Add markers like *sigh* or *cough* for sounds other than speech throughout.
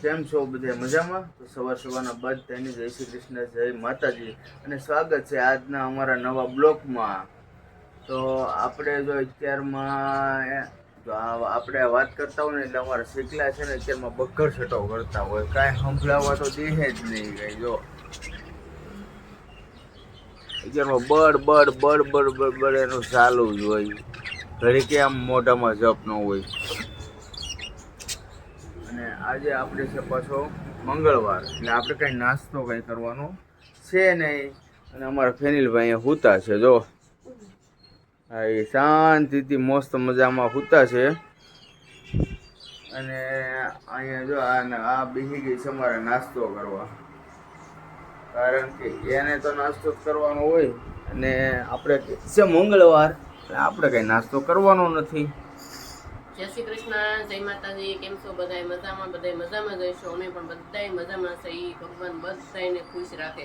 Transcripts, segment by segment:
કેમ છો બધા મજામાં? તો સવાર સવારના બધાની જય શ્રી કૃષ્ણ, જય માતાજી. અને સ્વાગત છે આજના અમારા નવા બ્લોકમાં. તો આપણે જો અત્યારમાં આપણે વાત કરતા હોય ને એટલે અમારા શીખલા છે ને અત્યારમાં બગર છટો કરતા હોય. કાંઈ સંભળાવવા તો દેહે જ નહીં કઈ, જો. અત્યારમાં બળ બળ બળ બળ બળ બળ એનું ચાલુ જ હોય. ઘડી કે આમ મોઢામાં જપ ન હોય? આજે આપણે છે પાછો મંગળવાર. એટલે આપણે કંઈ નાસ્તો કંઈ કરવાનો છે નહીં. અને અમારા ફેનિલભાઈ અહીંયા સૂતા છે, જો. હા, એ શાંતિથી મસ્ત મજામાં હુતા છે. અને અહીંયા જો આ બેસી ગઈ છે અમારે નાસ્તો કરવા. કારણ કે એને તો નાસ્તો કરવાનો હોય. અને આપણે છે મંગળવાર આપણે કંઈ નાસ્તો કરવાનો નથી. જય શ્રી કૃષ્ણ, જય માતાજી, કેમ છો? બધાય મજામાં બધાય મજામાં જઈશું અમે પણ બધાય મજામાં છે. ઈ ભગવાન બધાને ખુશ રાખે.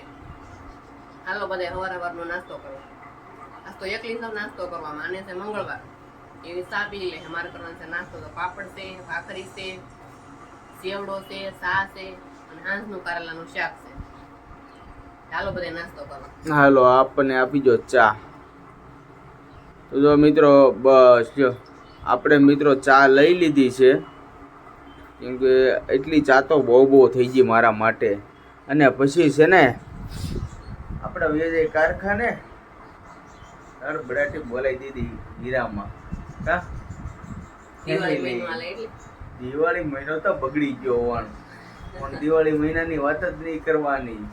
હાલો બધાય હવાર હવારનો નાસ્તો કરો. આજ એકલી સૌ નાસ્તો કરવામાં. આને છે મંગળવાર. એવી સા પી લે. મારે કરવાનો છે નાસ્તો. તો પાપડ છે, ભાખરી છે સેવડો છે સા છે અને હાંસનું કારેલાનું શાક છે. ચાલો બધાય નાસ્તો કરવા હાલો, આપણને આપી દો ચા. તો જો મિત્રો, બસ જો. આપણે મિત્રો ચા લઈ લીધી છે. કેમ કે એટલી ચા તો બહુ બહુ થઈ ગઈ મારા માટે. અને પછી છે ને આપણે વેજે કારખાને તાર બડાટી બોલાવી દીધી હીરામાં. કા? મહિનો દિવાળી મહિનો તો બગડી ગયો હોવાનું પણ દિવાળી મહિનાની વાત જ નહીં કરવાની.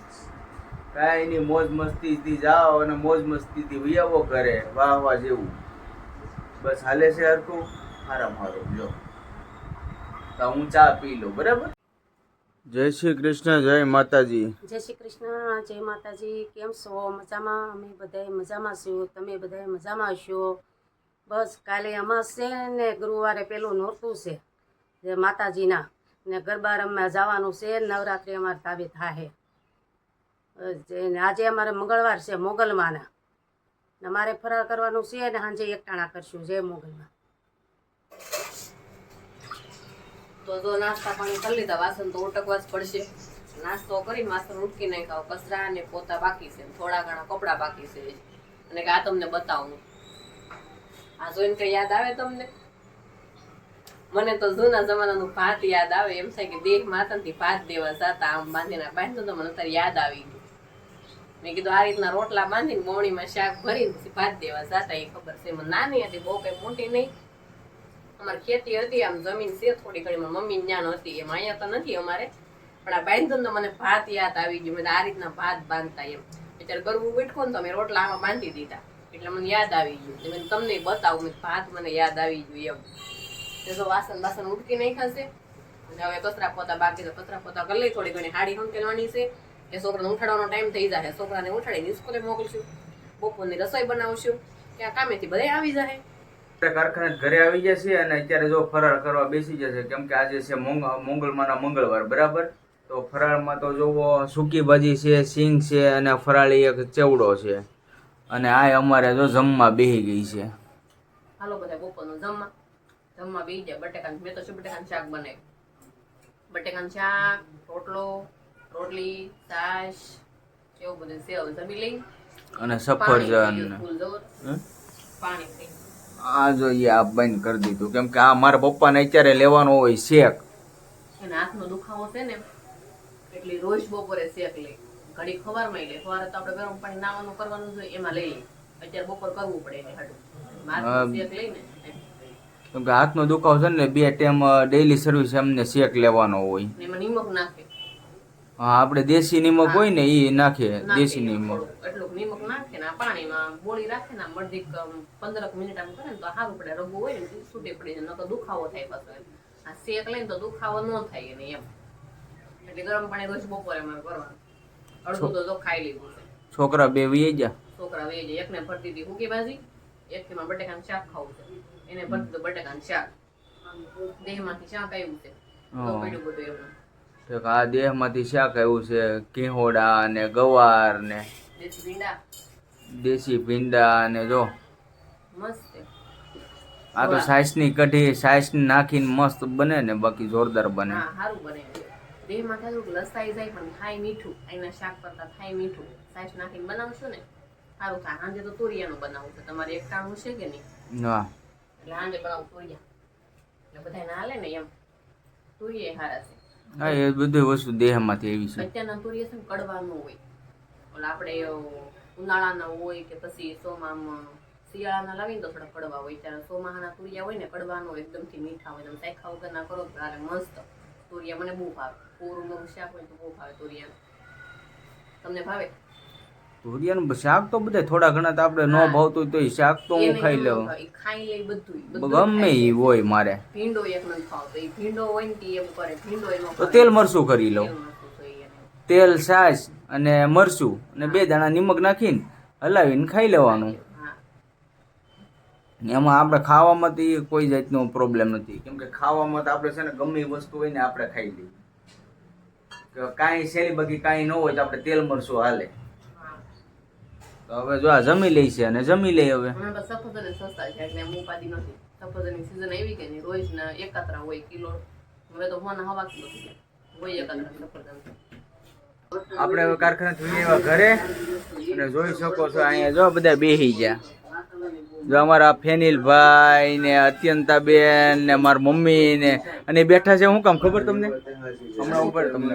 કાંઈ એની મોજ મસ્તીથી જાઓ અને મોજ મસ્તીથી વિયાવો કરે વાહ વાહ જેવું. બસ હાલે છે હારામ હારું લો તો હું ચા પી લો બરાબર? જય શ્રી કૃષ્ણ, જય માતાજી. જય શ્રી કૃષ્ણ, જય માતાજી. કેમ છો? મજામાં? અમે બધાય મજામાં છો તમે બધાય મજામાં છો? બસ કાલે અમાસ છે ને ગુરુવારે પેલું નોરતું છે, જે માતાજીના. ને ગરબા રમવા જવાનું છે. નવરાત્રિ અમારે તાબે થાહે. આજે અમારે મંગળવાર છે મોગલમાના. ને મારે ફરાર કરવાનું છે ને સાંજે એકટાણા કરશું જય મોગલમાં. તો જો નાસ્તા પાણી કરી લીધા, વાસણ તો ઉટકવા જ પડશે. નાસ્તો કરીને વાસણ ઉટકી નાખાવ કચરા અને પોતા બાકી છે થોડા ઘણા કપડા બાકી છે. અને કે આ તમને બતાવું. આ જોઈને કઈ યાદ આવે તમને? મને તો જૂના જમાનાનું ભાત યાદ આવે, એમ થાય કે દેહ માતાથી ભાત દેવા જતા, આમ બાંધીને બાંધતો તો મને અત્યારે યાદ આવી મેં કીધું આ રીતના રોટલા બાંધીને બોવણીમાં શાક ભરીને પછી ભાત દેવા જતા, એ ખબર છે. એમાં નાની હતી, બહુ કઈ મોટી નહીં. અમારે ખેતી હતી, આમ જમીન છે, થોડી ઘણી. મમ્મી જ્ઞાન હતી, એમ અહીંયા તો નથી અમારે. પણ આ બાંધન તો મને ભાત યાદ આવી ગયું. મેં આ રીતના ભાત બાંધતા એમ. અત્યારે ગરબું બેઠકો ને તો અમે રોટલા આમાં બાંધી દીધા. એટલે મને યાદ આવી ગયું. મેં તમને બતાવું, મેં ભાત મને યાદ આવી ગયું એમ. તો વાસણ બાસણ ઉડકી નહીં ખાશે અને હવે કચરા પોતા બાકી તો કચરા પોતા કરી લઈ થોડી ઘણી હાડી હંકેલવાની છે. કે છોકરાને ઉઠાડવાનો ટાઈમ થઈ જાય છોકરાને ઉઠાડીને સ્કૂલે મોકલશું. બપોરની રસોઈ બનાવશું. ત્યાં કામેથી બધે આવી આપણે કારખાને ઘરે આવી જશે અને અત્યારે જો ફરાળ કરવા બેસી જશે કેમ કે આજે છે મોંગ મંગળવાર બરાબર? તો ફરાળમાં તો જોવો સૂકી ભાજી છે સિંગ છે અને ફરાળી એક ચેવડો છે. અને આ અમારે જો જમવા બેહી ગઈ છે. હાલો બધા બપોરનું જમવા. જમવા બેહી જાય બટેકાનું મેં તો શું બટેકાનું શાક બનાવ્યું? બટેકાનું શાક રોટલો રોટલી છાશ એવું બધું સેવ જમી લઈ. અને સફરજન. પાણી પી આ જોઈએ આ બંધ કરી દીધું. કેમ કે આ મારા પપ્પાને અત્યારે લેવાનો હોય શેક. એના હાથનો દુખાવો છે ને એટલે રોજ બપોરે શેક લે ઘડી ખવારમાં લે. ખવારે તો આપણે ગરમ પાણી નાવાનું કરવાનું જોઈએ એમાં લઈ લે અત્યારે બપોર કરવું પડે એને હાડું. મારે શેક લઈને કેમ કે હાથનો દુખાવો છે ને બે ટાઈમ ડેઈલી સર્વિસ એમને શેક લેવાનો હોય. એમાં નિમક નાખે. હા આપણે દેશી નિમક હોય ને એ નાખે નાખે દેશી નિમક. એટલું નિમક નાખે ને પાણીમાં બોળી રાખે ને મરજીક પંદર મિનિટ આમ કરે ને તો સારું પડે. રગો હોય ને છૂટી પડી જાય તો દુખાવો થાય પાછો એમ. આ શેક લઈને તો દુખાવો ન થાય એને એમ. એટલે ગરમ પાણી રોજ બપોરે અમારે કરવાનું. અડધું તો ખાઈ લીધું છોકરા બે વી જા છોકરા વે જાય એકને ભરતી હતી હુકી ભાજી એકથી માં બટેકાનું શાક ખાવું છે. એને ભરતી બટેકા બટેકાનું શાક. દેહમાંથી શાક આવ્યું છે. તો. પડ્યું બધું એવું તો આ દેહમાંથી શાક એવું છે ઘીહોડા ને ગવાર ને દેશી ભીંડા. દેશી ભીંડા ને જો. મસ્ત. આ તો સાઈસની કઢી સાઈસ નાખીને મસ્ત બને ને બાકી જોરદાર બને. હા સારું બને. દેહમાં થોડુંક લસાઈ જાય પણ થાય મીઠું. એના શાક કરતા થાય મીઠું. સાઈસ નાખીને બનાવશું ને સારું થાય. સાંજે તો તોરિયાનું બનાવવું છે. તમારે એક ટાણું છે કે નહીં? હા. એટલે સાંજે બનાવું તોરિયા. એટલે બધા ના હાલે ને એમ. તોરિયા હારા છે. હા, એ બધી વસ્તુ દેહમાંથી એવી છે. અત્યારના સૂર્ય છે કડવાનો હોય. ઓલા આપણે ઉનાળાના હોય કે પછી ચોમામાં શિયાળાના લાવીને તો થોડા કડવા હોય. ત્યારે ચોમાહાના સૂર્ય હોય ને કડવાનો એકદમથી મીઠા હોય. તમે સાયખા વગર ના કરો ત્યારે મસ્ત. સૂર્ય મને બહુ ભાવે. પૂરું શાક હોય તો બહુ ભાવે સૂર્ય તમને ભાવે? તુરિયાનું શાક તો બધા થોડા ઘણા તો આપણે ન ભાવતું તો એ શાક તો હું ખાઈ લઉં. ખાઈ લઈ બધું ગમે એ હોય મારે. ભીંડો એક નથી ખાવતો એ ભીંડો હોય ને તે એવું કરે ભીંડો એનો તો તેલ મરચું કરી લઉં. તેલ છાશ અને મરચું અને બે દાણા નિમક નાખીને હલાવીને ખાઈ લેવાનું. એમાં આપણે ખાવામાં તો કોઈ જાતનો પ્રોબ્લેમ નથી. કેમ કે ખાવામાં તો આપણે છે ને ગમે વસ્તુ હોય ને આપણે ખાઈ લઈએ. કાંઈ સેલી બગી કાંઈ ન હોય તો આપણે તેલ મરચું હાલે. તો હવે જો આ જમી લઈ છે અને જમી લઈ હવે. હમણાં સફરજન સસ્તા છે એટલે હું ઉપાધિ નથી. સફરજનની સીઝન આવી કે નહીં રોજ ને એકાત્રા હોય કિલો. હવે તો હોના હવા કિલો હોય એકાત્રા સફરજન. આપણે હવે કારખાના જોઈએ એવા ઘરે અને જોઈ શકો છો અહીંયા જો બધા બેહી ગયા. જો અમારા ફેનિલભાઈ ને અત્યંતાબેન ને મારા મમ્મી ને અને બેઠા છે શું કામ ખબર તમને? હમણાં ઉપર તમને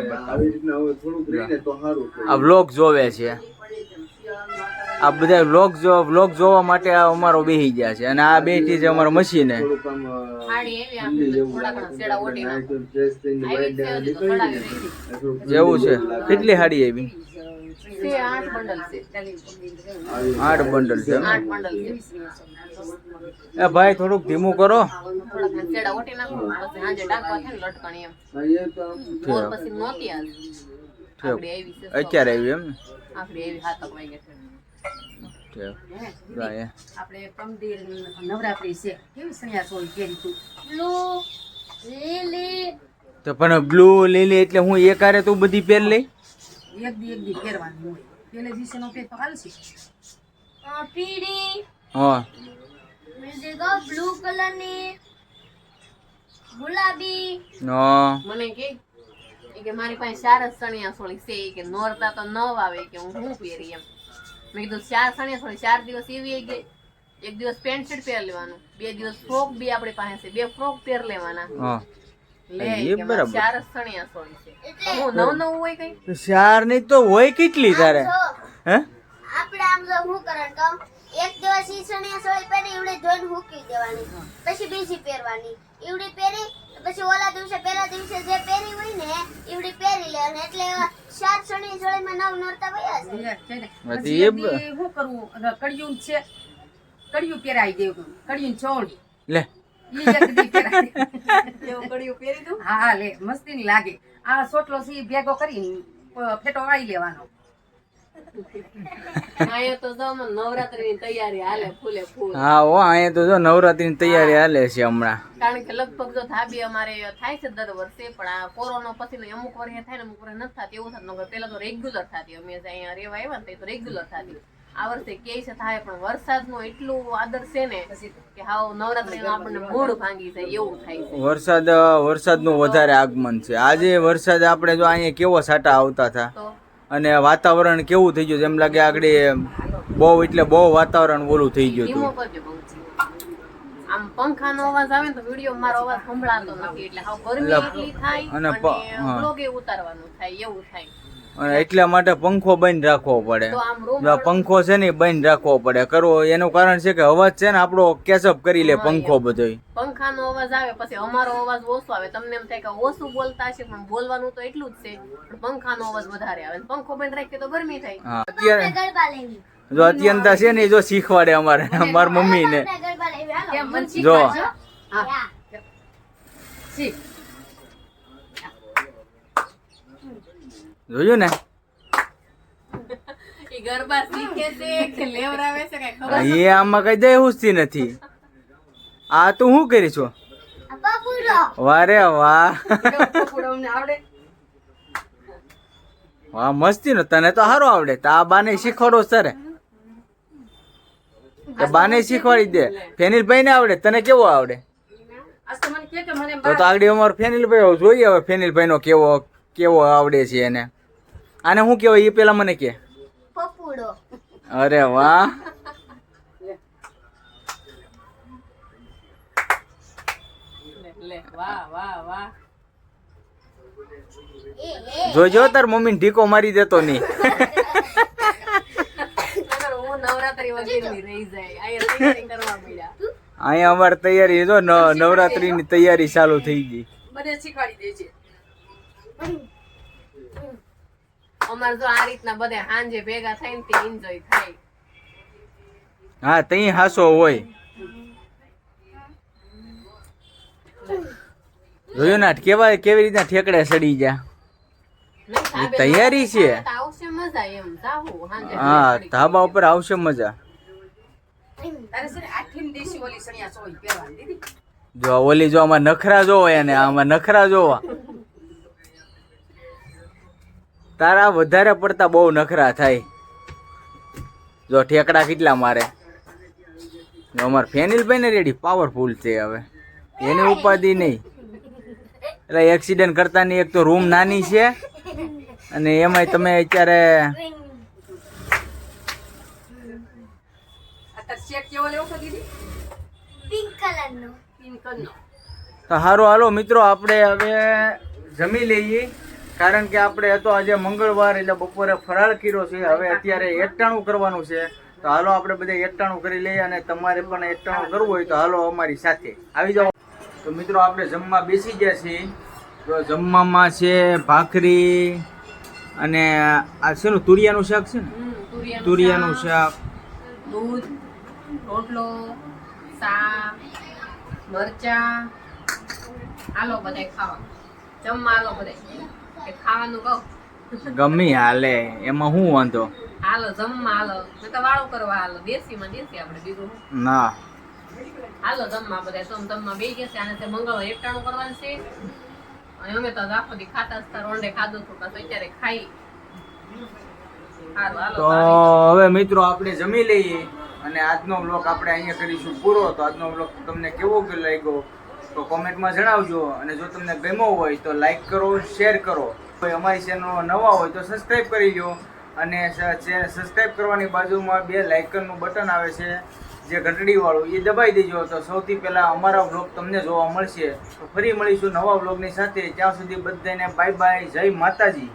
આ વ્લોગ જોવે છે. આ બધા વ્લોગ વ્લોગ જોવા માટે આ અમારો બેહી ગયા છે. અને આ બેઠી છે અમારો મશીને. જેવું છે. કેટલી હાડી આવી? આઠ બંડલ છે એ ભાઈ, થોડુંક ધીમું કરો. ને અત્યારે આવી એમ એવી હાથક વાગે છે. આપણે નવરાત્રી છે. કેવી સણિયા સોળી પહેરી તું તો પણ બ્લુ લીલી એટલે હું એક હારે તું બધી પહેર લઈ? એક દી એક દી પહેરવાની હોય. પેલે દિવસે નો પહેર તો હાલશે પીળી. હા. બીજી બ્લુ કલરની. ગુલાબી. હા. મને કે કે મારી પાસે ચાર જ સણિયા સોળી છે કે નોરતા તો ન આવે કે હું શું પહેરી એમ. મેં કીધું ચાર સણિયા સોળી ચાર દિવસ એવી ગઈ એક દિવસ પેન્ટ શર્ટ પહેર લેવાનું બે દિવસ ફ્રોક બી આપણી પાસે છે બે ફ્રોક પહેર લેવાના. ચાર જ સણિયા સોળી છે. તો હું નવ નવ હોય કઈ? ચારની તો હોય કેટલી તારે? હે આપણે આમ જો હું કરવાનું કહું? એક દિવસ ઈસણી સોળી પહેરી ઈવડી ધોઈને મૂકી દેવાની. પછી બીજી પહેરવાની. ઈવડી પહેરી પછી ઓલા દિવસે પહેલા દિવસે જે પહેરી હોય ને ઈવડી પહેરી લે. અને એટલે સાત સણિયા સોળીમાં નવ નોરતા વયા છે શું કરવું કડિયું છે કડિયું પહેરાઈ દેવું કડિયું ચોળી. લે. હા હા લે મસ્તી ની લાગે. આ સોટલો સી ભેગો કરીને ફેટો વાળી લેવાનો. હા હો અહીંયા તો જો નવરાત્રી ની તૈયારી હાલે છે હમણાં. કારણ કે લગભગ જો ધાબી અમારે થાય છે દર વર્ષે પણ આ કોરોના પછી અમુક વર્ષે થાય ને અમુક વર્ષે નથી થતી એવું થતું. પેલા તો રેગ્યુલર થતી. અમે અહીંયા રેવા આવ્યા ને તો રેગ્યુલર થતી. આ વર્ષે કે છે થાય પણ વરસાદનો એટલું આદર છે ને કે હાવ નવરાત્રીનો આપણને મૂડ ભાંગી જાય એવું થાય છે. વરસાદ વરસાદનું વધારે આગમન છે. આજે વરસાદ આપણે જો અહીંયા કેવો સાટા આવતા હતા. અને વાતાવરણ કેવું થઈ ગયું? એમ લાગે આગળ બહુ એટલે બહુ વાતાવરણ ઓલું થઈ ગયું હતું આમ પંખાનો અવાજ આવે ને તો વીડિયો મારો અવાજ સંભળાતો નથી એટલે હાવ ગરમી એટલી થાય અને અને પ- હા. બ્લોગે ઉતારવાનું થાય એવું થાય અને એટલા માટે પંખો બંધ રાખવો પડે. પંખો છે ને બંધ રાખવો પડે. કરવો એનું કારણ છે કે અવાજ છે ને આપણો કેચઅપ કરી લે પંખો બધો પંખાનો અવાજ આવે પછી અમારો અવાજ ઓછો આવે. તમને એમ થાય કે ઓછું બોલતા છે પણ બોલવાનું તો એટલું જ છે. પણ પંખાનો અવાજ વધારે આવે. પંખો બંધ રાખીએ તો ગરમી થાય. અત્યારે જો અત્યંતા છે ને જો શીખવાડે અમારે અમાર મમ્મી ને જો. હા. શીખ. જોયું ને? *laughs* એ આમાં કઈ દેહુસતી નથી. આ તું શું કરી છો? વારે વાહ. *laughs* વાહ મસ્તી નો તને તો સારું આવડે. તો આ બાને શીખવાડો સરે. બાને શીખવાડી દે. ફેનિલભાઈ ને આવડે તને કેવો આવડે? તો આગળ અમારો ફેનિલભાઈ જોઈએ હવે ફેનિલભાઈ નો કેવો કેવો આવડે છે એને. આને શું કહેવાય? એ પેલા મને કે. પપુડો. અરે વાહ. લે લે વાહ વાહ વાહ. એ એ. જોજો તાર મમ્મીને ઢીકો મારી દેતો નહીં. નવરાત્રી અહીંયા તૈયારી કરવા મળ્યા. અહીંયા અમારે તૈયારી જો ન- નવરાત્રીની તૈયારી ચાલુ થઈ ગઈ. મને શીખવાડી દે છે અમારે તો આ રીતના બધે સાંજે ભેગા થઈને તે એન્જોય થાય. હા તઈ હાસો હોય. જોયું ના કેવા કેવી રીતના ઠેકડે સડી જા તૈયારી છે. હા ધાબા ઉપર આવશે મજા. જો ઓલી જો આમાં નખરા જોવા એને આમાં નખરા જોવા. તારા વધારે પડતા બહુ નખરા થાય. જો ઠેકડા કેટલા મારે? અમાર ફેનિલભાઈ ને રેડી પાવરફુલ છે હવે. એની ઉપાધિ નહીં. એટલે એક્સિડન્ટ કરતાની એક તો રૂમ નાની છે અને એમાંય તમે અત્યારે તો સારું હાલો મિત્રો આપણે હવે જમી લઈએ. કારણ કે આપણે તો આજે મંગળવાર એટલે બપોરે ફરાળ કર્યો છે. હવે અત્યારે એકટાણું કરવાનું છે. તો હાલો આપણે બધા એકટાણું કરી લઈએ અને તમારે પણ એકટાણું કરવું હોય તો હાલો અમારી સાથે. આવી જાઓ. તો મિત્રો આપણે જમવા બેસી ગયા છીએ. તો જમવામાં છે ભાખરી અને આ શેનું તુરિયાનું શાક છે ને? તુરિયાનું શાક, દૂધ રોટલો મરચા. હાલો બધા ખાવા જમવા હાલો બધાય કે ખાવાનું કહો. ગમી હાલે એમાં શું વાંધો? હાલો જમવા હાલો. નકર વાળું કરવા હાલો. દેશીમાં દેશી આપણે બીજું ના. હાલો જમવા બધા. તમ જમવા બે ગયા છે. આને તે મંગળ એકટાણું કરવાનું છે. અને અમે તો આખો દી ખાતા હતા રોંડે ખાધું હતું. પાછું અત્યારે ખાઈ. હાલો તો હવે મિત્રો આપણે જમી લઈએ અને આજનો બ્લોગ આપણે અહીંયા કરીશું પૂરો. તો આજનો બ્લોગ તમને કેવો લાગ્યો તો કોમેન્ટમાં જણાવજો. અને જો તમને ગમ્યો હોય તો લાઈક કરો શેર કરો. અમારી ચેનલ નવા હોય તો સબસ્ક્રાઈબ કરી લો અને સબસ્ક્રાઈબ કરવાની બાજુમાં બે લાઇકનનું બટન આવે છે, જે ઘંટડીવાળું, એ દબાઈ દેજો. તો સૌથી પહેલાં અમારા બ્લોગ તમને જોવા મળશે. તો ફરી મળીશું નવા બ્લોગની સાથે. ત્યાં સુધી બધાને બાય બાય જય માતાજી.